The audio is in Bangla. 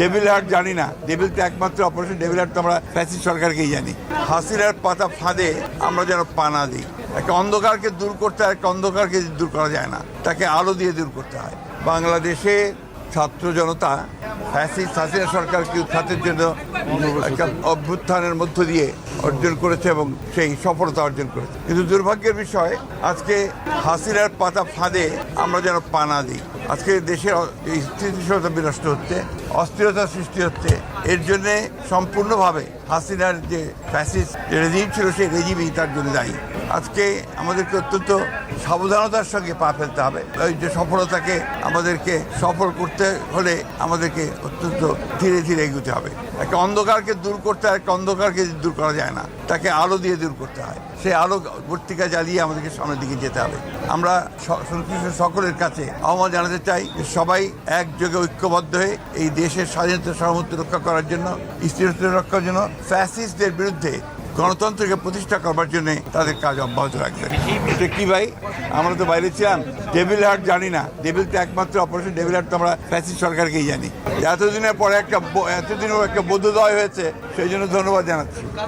ডেভিল হার্ট জানি না। ডেভিল তো একমাত্র অপারেশন ডেভিল হার্ট তো আমরা ফ্যাসিস্ট সরকারকেই জানি। হাসিনার পাতা ফাঁদে আমরা যেন পানা দিই। একটা অন্ধকারকে দূর করতে হয় একটা অন্ধকারকে দূর করা যায় না। তাকে আলো দিয়ে দূর করতে হয়। বাংলাদেশে ছাত্র জনতা ফ্যাসিস্ট হাসিনা সরকারকে উৎখাতের জন্য একটা অভ্যুত্থানের মধ্য দিয়ে অর্জন করেছে এবং সেই সফলতা অর্জন করেছে। কিন্তু দুর্ভাগ্যের বিষয়, আজকে হাসিনার পাতা ফাঁদে আমরা যেন পানা দিই। আজকে দেশের স্থিতিশীলতা বিনষ্ট হচ্ছে, অস্থিরতা সৃষ্টি হচ্ছে। এর জন্যে সম্পূর্ণভাবে হাসিনার যে ফ্যাসিস্ট রেজিম ছিল, সেই রেজিমই তার জন্য দায়ী। আজকে আমাদেরকে অত্যন্ত সাবধানতার সঙ্গে পা ফেলতে হবে। ওই যে সফলতাকে আমাদেরকে সফল করতে হলে আমাদেরকে অত্যন্ত ধীরে ধীরে এগোতে হবে। একটা অন্ধকারকে দূর করতে হয় একটা অন্ধকারকে দূর করা যায় না। তাকে আলো দিয়ে দূর করতে হয়। সেই আলো বর্তিকা জ্বালিয়ে আমাদেরকে সামনের দিকে যেতে হবে। আমরা সংশ্লিষ্ট সকলের কাছে আহ্বান জানাতে চাই যে সবাই একযোগে ঐক্যবদ্ধ হয়ে এই দেশের স্বাধীনতা সার্বভৌমত্ব রক্ষা করার জন্য স্থিরতা রক্ষার জন্য ফ্যাসিস্টদের বিরুদ্ধে গণতন্ত্রকে প্রতিষ্ঠা করবার জন্য তাদের কাজ অব্যাহত রাখবে। এটা কি ভাই? আমরা তো বাইরে ছিলাম। ডেভিল হার্ট জানি না। ডেভিল তো একমাত্র অপারেশন ডেভিল হার্ট তো আমরা ফ্যাসিস্ট সরকারকেই জানি। এতদিনের পরে একটা এতদিনের একটা বৌদ্ধদয় হয়েছে, সেই জন্য ধন্যবাদ জানাচ্ছি।